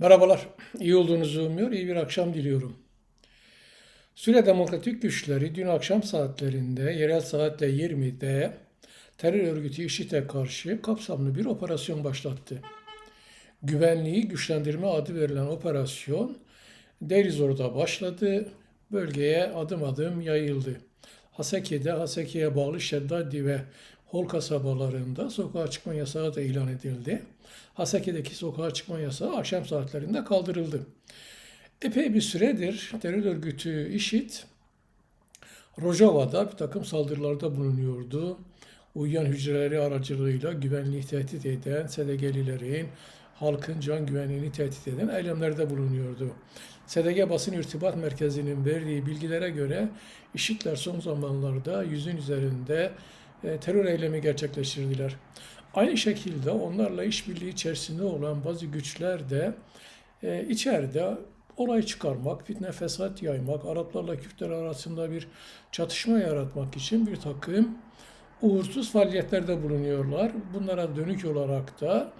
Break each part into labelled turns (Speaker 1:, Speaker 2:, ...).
Speaker 1: Merhabalar, iyi olduğunuzu umuyor, iyi bir akşam diliyorum. Suriye Demokratik Güçleri dün akşam saatlerinde, yerel saatle 20'de terör örgütü IŞİD'e karşı kapsamlı bir operasyon başlattı. Güvenliği güçlendirme adı verilen operasyon Derizor'da başladı, bölgeye adım adım yayıldı. Haseki'de, Haseki'ye bağlı Şeddadi ve Hol kasabalarında sokağa çıkma yasağı da ilan edildi. Haseki'deki sokağa çıkma yasağı akşam saatlerinde kaldırıldı. Epey bir süredir terör örgütü IŞİD Rojava'da bir takım saldırılarda bulunuyordu. Uyuyan hücreleri aracılığıyla güvenliği tehdit eden SDG'lilerin halkın can güvenliğini tehdit eden eylemlerde bulunuyordu. SDG Basın İrtibat Merkezi'nin verdiği bilgilere göre IŞİD'ler son zamanlarda yüzün üzerinde terör eylemi gerçekleştirdiler. Aynı şekilde onlarla işbirliği içerisinde olan bazı güçler de e, içeride olay çıkarmak, fitne fesat yaymak, Araplarla Kürtler arasında bir çatışma yaratmak için bir takım uğursuz faaliyetlerde bulunuyorlar. Bunlara dönük olarak da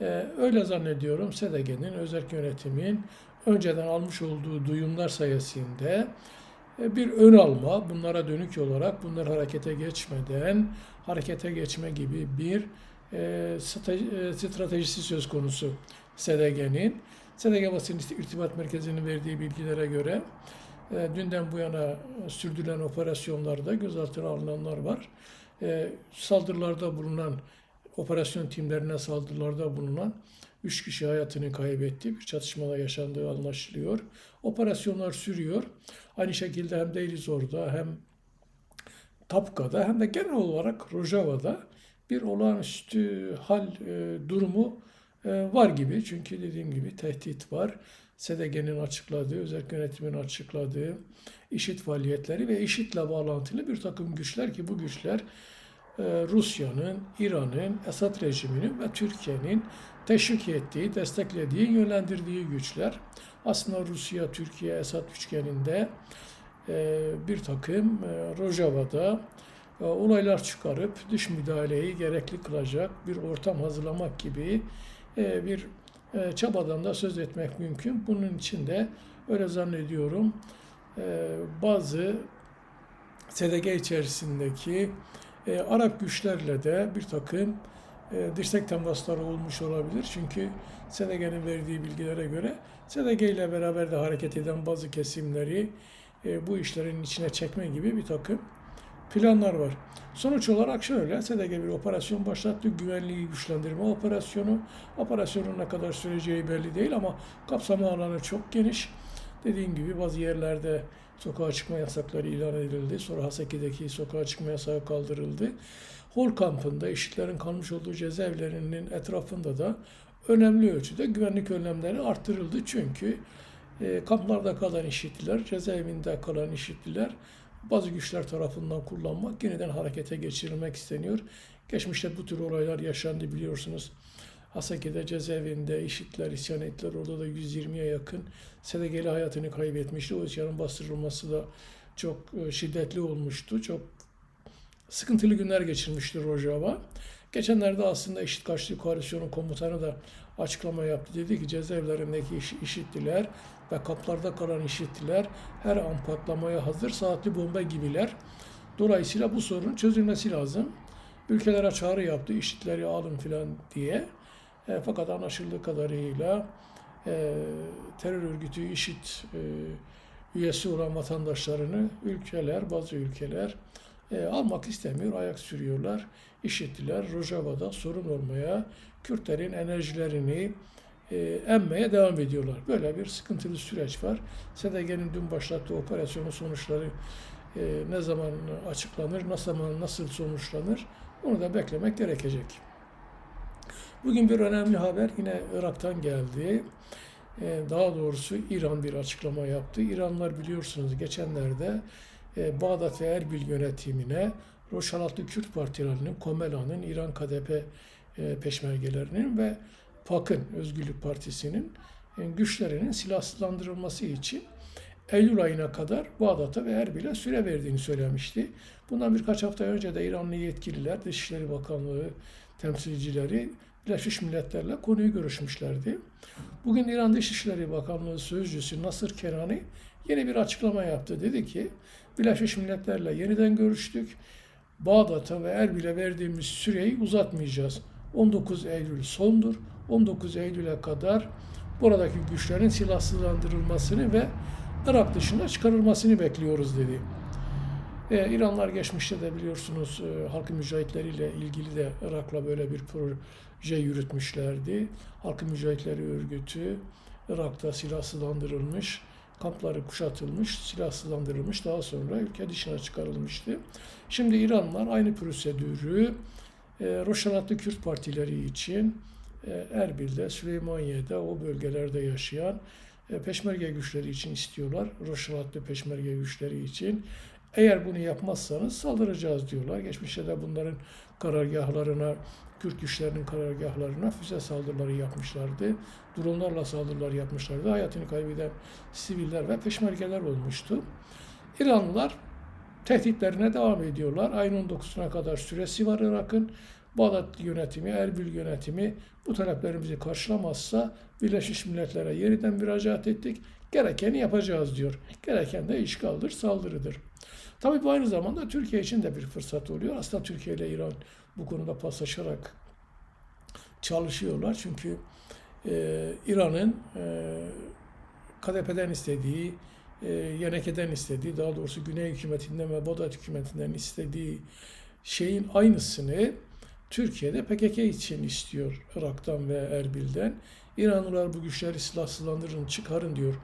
Speaker 1: e, öyle zannediyorum SDG'nin, özel yönetimin önceden almış olduğu duyumlar sayesinde e, bir ön alma, bunlara dönük olarak bunlar harekete geçmeden harekete geçme gibi bir e, e, stratejisi söz konusu SDG'nin. SDG Basın İrtibat Merkezi'nin verdiği bilgilere göre e, dünden bu yana sürdürülen operasyonlarda gözaltına alınanlar var. E, saldırılarda bulunan, operasyon timlerine saldırılarda bulunan 3 kişi hayatını kaybetti. Bir çatışmada yaşandığı anlaşılıyor. Operasyonlar sürüyor. Aynı şekilde hem Deylizor'da hem Tapka'da hem de genel olarak Rojava'da bir olağanüstü hal e, durumu e, var gibi. Çünkü dediğim gibi tehdit var. SDG'nin açıkladığı, özel yönetimin açıkladığı IŞİD faaliyetleri ve IŞİD'le bağlantılı bir takım güçler ki bu güçler Rusya'nın, İran'ın, Esad rejiminin ve Türkiye'nin teşvik ettiği, desteklediği, yönlendirdiği güçler. Aslında Rusya, Türkiye, Esad üçgeninde e, bir takım e, Rojava'da e, olaylar çıkarıp dış müdahaleyi gerekli kılacak bir ortam hazırlamak gibi e, bir e, çabadan da söz etmek mümkün. Bunun için de öyle zannediyorum e, bazı SDG içerisindeki e, Arap güçlerle de bir takım e, dirsek temasları olmuş olabilir. Çünkü SDG'nin verdiği bilgilere göre SDG ile beraber de hareket eden bazı kesimleri e, bu işlerin içine çekme gibi bir takım planlar var. Sonuç olarak şöyle, SDG bir operasyon başlattı. Güvenliği güçlendirme operasyonu. Operasyonun ne kadar süreceği belli değil ama kapsama alanı çok geniş. Dediğim gibi bazı yerlerde sokağa çıkma yasakları ilan edildi. Sonra Haseki'deki sokağa çıkma yasağı kaldırıldı. Hol kampında işitlerin kalmış olduğu cezaevlerinin etrafında da önemli ölçüde güvenlik önlemleri arttırıldı. Çünkü e, kamplarda kalan işitliler, cezaevinde kalan işitliler bazı güçler tarafından kullanmak, yeniden harekete geçirilmek isteniyor. Geçmişte bu tür olaylar yaşandı biliyorsunuz. Haseki'de cezaevinde işitler, isyan ettiler. Orada da 120'ye yakın SDG'li hayatını kaybetmişti. O isyanın bastırılması da çok e, şiddetli olmuştu. Çok sıkıntılı günler geçirmişti Rojava. Geçenlerde aslında İşit Karşıtı Koalisyonun komutanı da açıklama yaptı. Dedi ki cezaevlerindeki iş, işittiler ve kaplarda kalan işittiler her an patlamaya hazır saatli bomba gibiler. Dolayısıyla bu sorunun çözülmesi lazım. Ülkelere çağrı yaptı, işitleri alın filan diye. E, fakat anlaşıldığı kadarıyla e, terör örgütü IŞİD e, üyesi olan vatandaşlarını ülkeler, bazı ülkeler e, almak istemiyor, ayak sürüyorlar. IŞİD'liler Rojava'da sorun olmaya, Kürtlerin enerjilerini e, emmeye devam ediyorlar. Böyle bir sıkıntılı süreç var. SDG'nin dün başlattığı operasyonun sonuçları e, ne zaman açıklanır, nasıl zaman nasıl sonuçlanır onu da beklemek gerekecek. Bugün bir önemli haber yine Irak'tan geldi. Ee, Daha doğrusu İran bir açıklama yaptı. İranlar biliyorsunuz geçenlerde e, Bağdat ve Erbil yönetimine Roşalatlı Kürt partilerinin, Komela'nın, İran KDP e, peşmergelerinin ve PAK'ın, Özgürlük Partisi'nin e, güçlerinin silahsızlandırılması için Eylül ayına kadar Bağdat'a ve Erbil'e süre verdiğini söylemişti. Bundan birkaç hafta önce de İranlı yetkililer, Dışişleri Bakanlığı temsilcileri Birleşmiş Milletler'le konuyu görüşmüşlerdi. Bugün İran Dışişleri Bakanlığı Sözcüsü Nasır Kenani yeni bir açıklama yaptı. Dedi ki Birleşmiş Milletler'le yeniden görüştük. Bağdat'a ve Erbil'e verdiğimiz süreyi uzatmayacağız. 19 Eylül sondur. 19 Eylül'e kadar buradaki güçlerin silahsızlandırılmasını ve Irak dışına çıkarılmasını bekliyoruz dedi. E, İranlar geçmişte de biliyorsunuz e, halkın mücahitleriyle ilgili de Irak'la böyle bir proje yürütmüşlerdi. Halkın Mücahitleri Örgütü Irak'ta silahsızlandırılmış, kampları kuşatılmış, silahsızlandırılmış, daha sonra ülke dışına çıkarılmıştı. Şimdi İranlar aynı prosedürü e, Roşalatlı Kürt partileri için e, Erbil'de, Süleymaniye'de, o bölgelerde yaşayan e, peşmerge güçleri için istiyorlar. Roşalatlı peşmerge güçleri için. Eğer bunu yapmazsanız saldıracağız diyorlar. Geçmişte de bunların karargahlarına, Kürt güçlerinin karargahlarına füze saldırıları yapmışlardı. Dronlarla saldırılar yapmışlardı. Hayatını kaybeden siviller ve peşmergeler olmuştu. İranlılar tehditlerine devam ediyorlar. Ayın 19'una kadar süresi var Irak'ın. Bağdat yönetimi, Erbil yönetimi bu taleplerimizi karşılamazsa Birleşmiş Milletler'e yeniden müracaat ettik. Gerekeni yapacağız diyor. Gereken de işgaldir, saldırıdır. Tabii bu aynı zamanda Türkiye için de bir fırsat oluyor. Aslında Türkiye ile İran bu konuda paslaşarak çalışıyorlar. Çünkü e, İran'ın e, KDP'den istediği, e, Yeneke'den istediği, daha doğrusu Güney hükümetinden ve Bağdat hükümetinden istediği şeyin aynısını Türkiye'de PKK için istiyor Irak'tan ve Erbil'den. İranlılar bu güçleri silahsızlandırın, çıkarın diyor.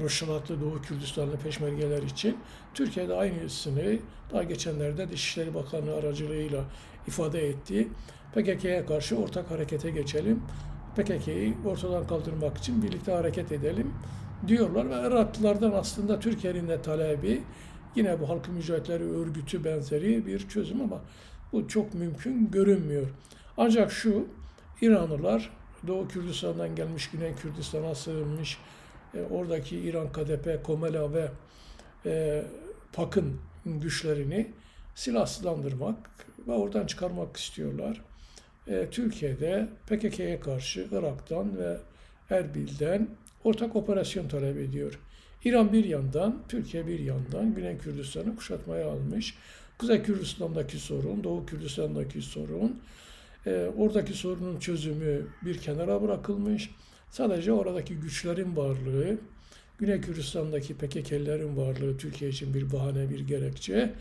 Speaker 1: Roşalatlı Doğu Kürdistanlı peşmergeler için. Türkiye'de aynısını daha geçenlerde Dışişleri Bakanlığı aracılığıyla ifade etti. PKK'ya karşı ortak harekete geçelim. PKK'yı ortadan kaldırmak için birlikte hareket edelim diyorlar ve Iraklılardan aslında Türkiye'nin de talebi yine bu Halkın Mücahitleri Örgütü benzeri bir çözüm ama bu çok mümkün görünmüyor. Ancak şu İranlılar Doğu Kürdistan'dan gelmiş, Güney Kürdistan'a sığınmış, e, oradaki İran KDP, Komela ve e, PAK'ın güçlerini silahsızlandırmak ve oradan çıkarmak istiyorlar. E, Türkiye'de PKK'ya karşı Irak'tan ve Erbil'den ortak operasyon talep ediyor. İran bir yandan, Türkiye bir yandan Güney Kürdistan'ı kuşatmaya almış. Kuzey Kürdistan'daki sorun, Doğu Kürdistan'daki sorun, e, oradaki sorunun çözümü bir kenara bırakılmış. Sadece oradaki güçlerin varlığı, Güney Kürdistan'daki PKK'lerin varlığı Türkiye için bir bahane, bir gerekçe.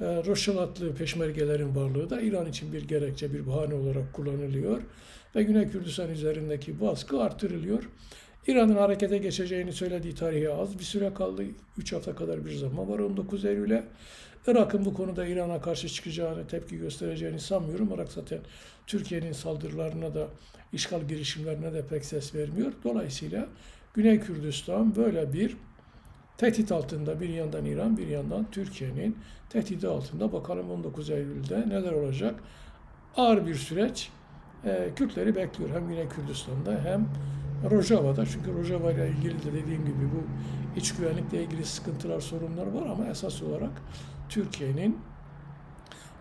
Speaker 1: E, Roşalatlı peşmergelerin varlığı da İran için bir gerekçe, bir bahane olarak kullanılıyor. Ve Güney Kürdistan üzerindeki baskı artırılıyor. İran'ın harekete geçeceğini söylediği tarihe az bir süre kaldı. 3 hafta kadar bir zaman var 19 Eylül'e. Irak'ın bu konuda İran'a karşı çıkacağını, tepki göstereceğini sanmıyorum. Irak zaten Türkiye'nin saldırılarına da, işgal girişimlerine de pek ses vermiyor. Dolayısıyla Güney Kürdistan böyle bir tehdit altında bir yandan İran, bir yandan Türkiye'nin tehdidi altında. Bakalım 19 Eylül'de neler olacak? Ağır bir süreç e, Kürtleri bekliyor. Hem Güney Kürdistan'da hem Rojava'da. Çünkü Rojava ile ilgili de dediğim gibi bu iç güvenlikle ilgili sıkıntılar, sorunlar var ama esas olarak Türkiye'nin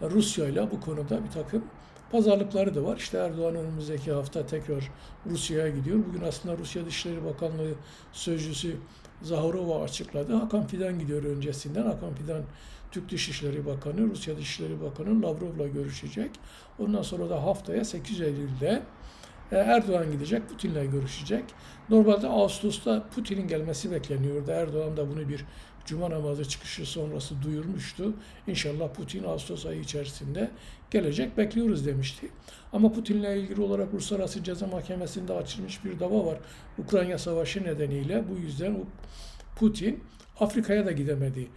Speaker 1: Rusya ile bu konuda bir takım pazarlıkları da var. İşte Erdoğan önümüzdeki hafta tekrar Rusya'ya gidiyor. Bugün aslında Rusya Dışişleri Bakanlığı Sözcüsü Zaharova açıkladı. Hakan Fidan gidiyor öncesinden. Hakan Fidan Türk Dışişleri Bakanı, Rusya Dışişleri Bakanı Lavrov'la görüşecek. Ondan sonra da haftaya 8 Eylül'de e, Erdoğan gidecek, Putin'le görüşecek. Normalde Ağustos'ta Putin'in gelmesi bekleniyordu. Erdoğan da bunu bir Cuma namazı çıkışı sonrası duyurmuştu. İnşallah Putin Ağustos ayı içerisinde gelecek bekliyoruz demişti. Ama Putin'le ilgili olarak Uluslararası Ceza Mahkemesi'nde açılmış bir dava var. Ukrayna Savaşı nedeniyle bu yüzden Putin Afrika'ya da gidemedi.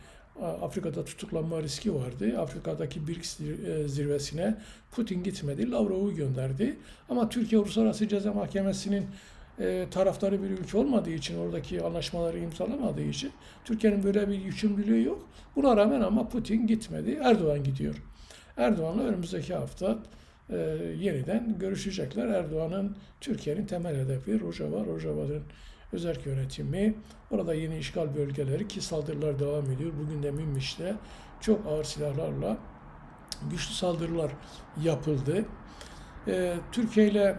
Speaker 1: Afrika'da tutuklanma riski vardı. Afrika'daki BRICS zirvesine Putin gitmedi. Lavrov'u gönderdi. Ama Türkiye Uluslararası Ceza Mahkemesi'nin e, taraftarı bir ülke olmadığı için, oradaki anlaşmaları imzalamadığı için Türkiye'nin böyle bir yükümlülüğü yok. Buna rağmen ama Putin gitmedi. Erdoğan gidiyor. Erdoğan'la önümüzdeki hafta e, yeniden görüşecekler. Erdoğan'ın Türkiye'nin temel hedefi Rojava, Rojava'nın özerk yönetimi, orada yeni işgal bölgeleri ki saldırılar devam ediyor. Bugün de Münbiş'te çok ağır silahlarla güçlü saldırılar yapıldı. E, Türkiye ile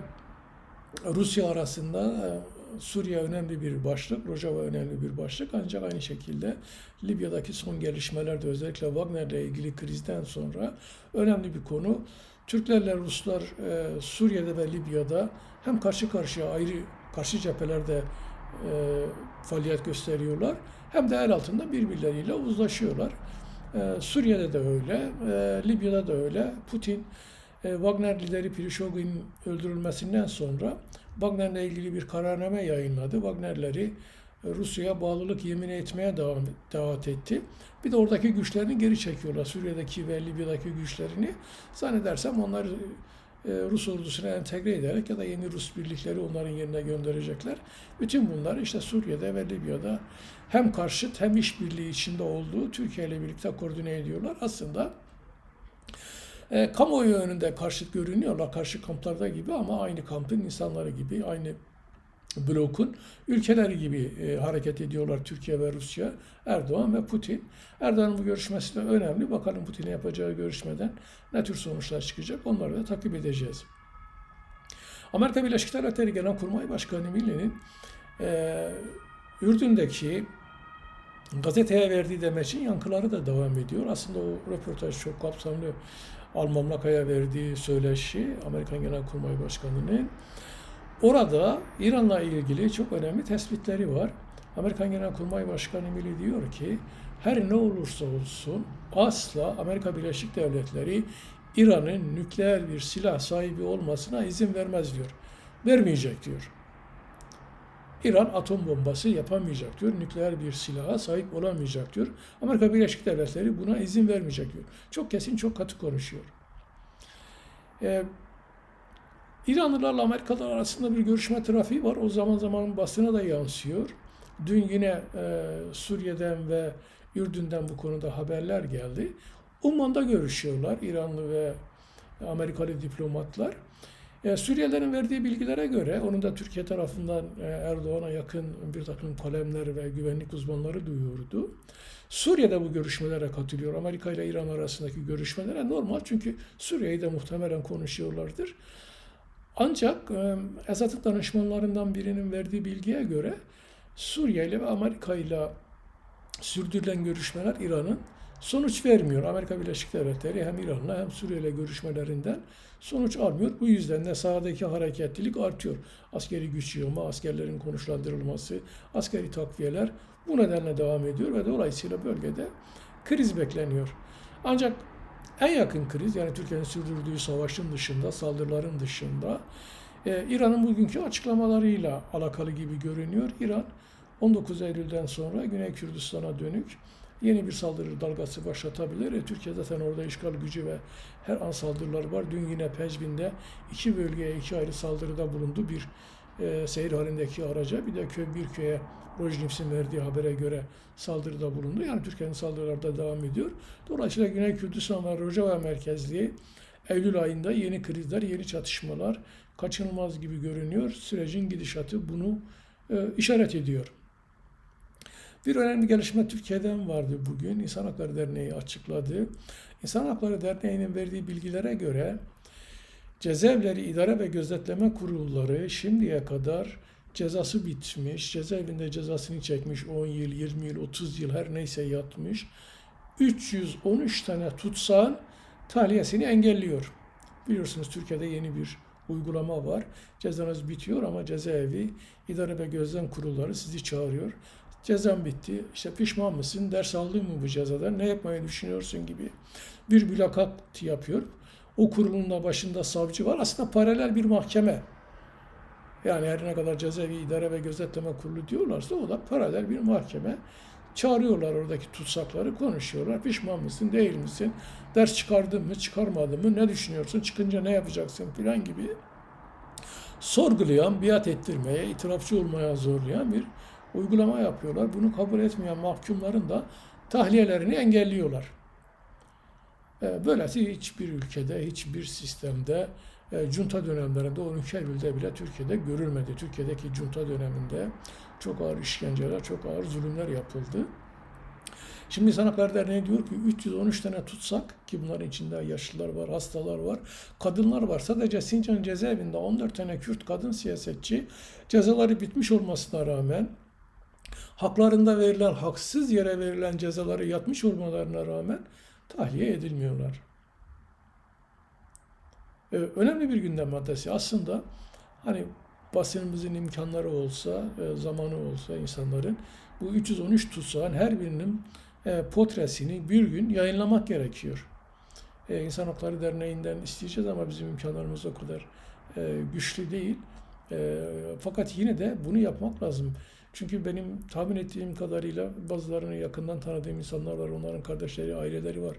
Speaker 1: Rusya arasında e, Suriye önemli bir başlık, Rojava önemli bir başlık. Ancak aynı şekilde Libya'daki son gelişmelerde özellikle Wagner'le ilgili krizden sonra önemli bir konu. Türklerle Ruslar e, Suriye'de ve Libya'da hem karşı karşıya ayrı karşı cephelerde e, faaliyet gösteriyorlar hem de el altında birbirleriyle uzlaşıyorlar. E, Suriye'de de öyle, e, Libya'da da öyle. Putin Wagner lideri Prigozhin'in öldürülmesinden sonra Wagner'le ilgili bir kararname yayınladı. Wagner'leri e, Rusya'ya bağlılık yemin etmeye devam, davet etti. Bir de oradaki güçlerini geri çekiyorlar. Suriye'deki ve Libya'daki güçlerini. Zannedersem onları e, Rus ordusuna entegre ederek ya da yeni Rus birlikleri onların yerine gönderecekler. Bütün bunlar işte Suriye'de ve Libya'da hem karşıt hem işbirliği içinde olduğu Türkiye ile birlikte koordine ediyorlar. Aslında e, kamuoyu önünde karşıt görünüyorlar, karşı kamplarda gibi ama aynı kampın insanları gibi, aynı blokun ülkeleri gibi e, hareket ediyorlar Türkiye ve Rusya, Erdoğan ve Putin. Erdoğan'ın bu görüşmesi de önemli. Bakalım Putin'in yapacağı görüşmeden ne tür sonuçlar çıkacak onları da takip edeceğiz. Amerika Birleşik Devletleri Genelkurmay Başkanı Milley'nin e, Ürdün'deki gazeteye verdiği demeçin yankıları da devam ediyor. Aslında o röportaj çok kapsamlı. Al-Mamlaka'ya verdiği söyleşi Amerikan Genelkurmay Başkanı'nın orada İran'la ilgili çok önemli tespitleri var. Amerikan Genelkurmay Başkanı Milley diyor ki her ne olursa olsun asla Amerika Birleşik Devletleri İran'ın nükleer bir silah sahibi olmasına izin vermez diyor. Vermeyecek diyor. İran atom bombası yapamayacak diyor. Nükleer bir silaha sahip olamayacak diyor. Amerika Birleşik Devletleri buna izin vermeyecek diyor. Çok kesin, çok katı konuşuyor. Ee, İranlılarla Amerikalılar arasında bir görüşme trafiği var. O zaman zaman basına da yansıyor. Dün yine e, Suriye'den ve Ürdün'den bu konuda haberler geldi. Umman'da görüşüyorlar İranlı ve Amerikalı diplomatlar. E, Suriyelilerin verdiği bilgilere göre, onun da Türkiye tarafından e, Erdoğan'a yakın bir takım kalemler ve güvenlik uzmanları duyuyordu. Suriye'de bu görüşmelere katılıyor. Amerika ile İran arasındaki görüşmelere normal çünkü Suriye'yi de muhtemelen konuşuyorlardır. Ancak e, Esad'ın danışmanlarından birinin verdiği bilgiye göre Suriye ile ve Amerika ile sürdürülen görüşmeler İran'ın sonuç vermiyor. Amerika Birleşik Devletleri hem İran'la hem Suriye ile görüşmelerinden sonuç almıyor. Bu yüzden de sahadaki hareketlilik artıyor. Askeri güç yığımı, askerlerin konuşlandırılması, askeri takviyeler bu nedenle devam ediyor ve dolayısıyla bölgede kriz bekleniyor. Ancak en yakın kriz yani Türkiye'nin sürdürdüğü savaşın dışında, saldırıların dışında e, İran'ın bugünkü açıklamalarıyla alakalı gibi görünüyor. İran 19 Eylül'den sonra Güney Kürdistan'a dönük yeni bir saldırı dalgası başlatabilir. E, Türkiye zaten orada işgal gücü ve her an saldırılar var. Dün yine Pecbin'de iki bölgeye iki ayrı saldırıda bulundu. Bir e, seyir halindeki araca bir de köy bir köye Rojnivs'in verdiği habere göre saldırıda bulundu. Yani Türkiye'nin saldırılarda devam ediyor. Dolayısıyla Güney Kürdistan ve Rojava merkezli Eylül ayında yeni krizler, yeni çatışmalar kaçınılmaz gibi görünüyor. Sürecin gidişatı bunu e, işaret ediyor. Bir önemli gelişme Türkiye'den vardı bugün. İnsan Hakları Derneği açıkladı. İnsan Hakları Derneği'nin verdiği bilgilere göre cezaevleri idare ve gözetleme kurulları şimdiye kadar cezası bitmiş, cezaevinde cezasını çekmiş 10 yıl, 20 yıl, 30 yıl her neyse yatmış. 313 tane tutsağın tahliyesini engelliyor. Biliyorsunuz Türkiye'de yeni bir uygulama var. Cezanız bitiyor ama cezaevi idare ve gözlem kurulları sizi çağırıyor. Cezan bitti. İşte pişman mısın? Ders aldın mı bu cezadan? Ne yapmayı düşünüyorsun gibi bir mülakat yapıyor. O kurulun da başında savcı var. Aslında paralel bir mahkeme. Yani her ne kadar cezaevi idare ve gözetleme kurulu diyorlarsa o da paralel bir mahkeme. Çağırıyorlar oradaki tutsakları, konuşuyorlar. Pişman mısın, değil misin? Ders çıkardın mı, çıkarmadın mı? Ne düşünüyorsun? Çıkınca ne yapacaksın filan gibi sorgulayan, biat ettirmeye, itirafçı olmaya zorlayan bir uygulama yapıyorlar. Bunu kabul etmeyen mahkumların da tahliyelerini engelliyorlar. E, böylesi hiçbir ülkede, hiçbir sistemde e, junta dönemlerinde 12 Eylül'de bile Türkiye'de görülmedi. Türkiye'deki junta döneminde çok ağır işkenceler, çok ağır zulümler yapıldı. Şimdi İnsan Hakları Derneği diyor ki 313 tane tutsak ki bunların içinde yaşlılar var, hastalar var, kadınlar var. Sadece Sincan cezaevinde 14 tane Kürt kadın siyasetçi cezaları bitmiş olmasına rağmen haklarında verilen, haksız yere verilen cezaları yatmış olmalarına rağmen tahliye edilmiyorlar. Ee, önemli bir gündem maddesi. Aslında hani basınımızın imkanları olsa, e, zamanı olsa insanların bu 313 tutsağın her birinin e, portresini bir gün yayınlamak gerekiyor. E, İnsan Hakları Derneği'nden isteyeceğiz ama bizim imkanlarımız o kadar e, güçlü değil. E, fakat yine de bunu yapmak lazım. Çünkü benim tahmin ettiğim kadarıyla bazılarını yakından tanıdığım insanlar var. Onların kardeşleri, aileleri var.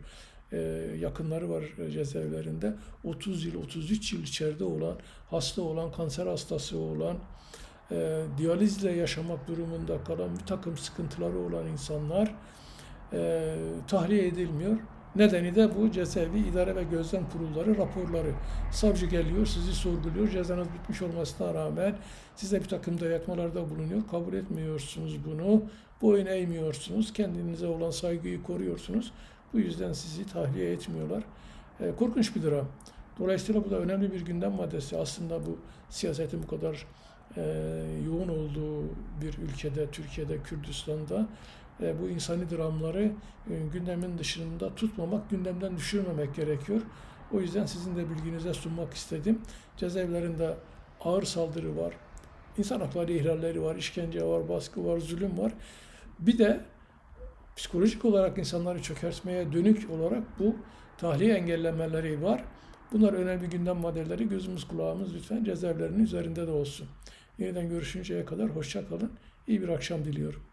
Speaker 1: E, yakınları var cezaevlerinde. 30 yıl, 33 yıl içeride olan, hasta olan, kanser hastası olan, e, diyalizle yaşamak durumunda kalan bir takım sıkıntıları olan insanlar e, tahliye edilmiyor. Nedeni de bu cezaevi idare ve gözlem kurulları raporları. Savcı geliyor, sizi sorguluyor. Cezanız bitmiş olmasına rağmen size bir takım dayatmalarda bulunuyor. Kabul etmiyorsunuz bunu. Boyun eğmiyorsunuz. Kendinize olan saygıyı koruyorsunuz. Bu yüzden sizi tahliye etmiyorlar. E, korkunç bir dram. Dolayısıyla bu da önemli bir gündem maddesi. Aslında bu siyasetin bu kadar e, yoğun olduğu bir ülkede, Türkiye'de, Kürdistan'da e, bu insani dramları e, gündemin dışında tutmamak, gündemden düşürmemek gerekiyor. O yüzden sizin de bilginize sunmak istedim. Cezaevlerinde ağır saldırı var, insan hakları ihlalleri var, işkence var, baskı var, zulüm var. Bir de psikolojik olarak insanları çökertmeye dönük olarak bu tahliye engellemeleri var. Bunlar önemli gündem maddeleri. Gözümüz kulağımız lütfen cezaevlerinin üzerinde de olsun. Yeniden görüşünceye kadar hoşça kalın. İyi bir akşam diliyorum.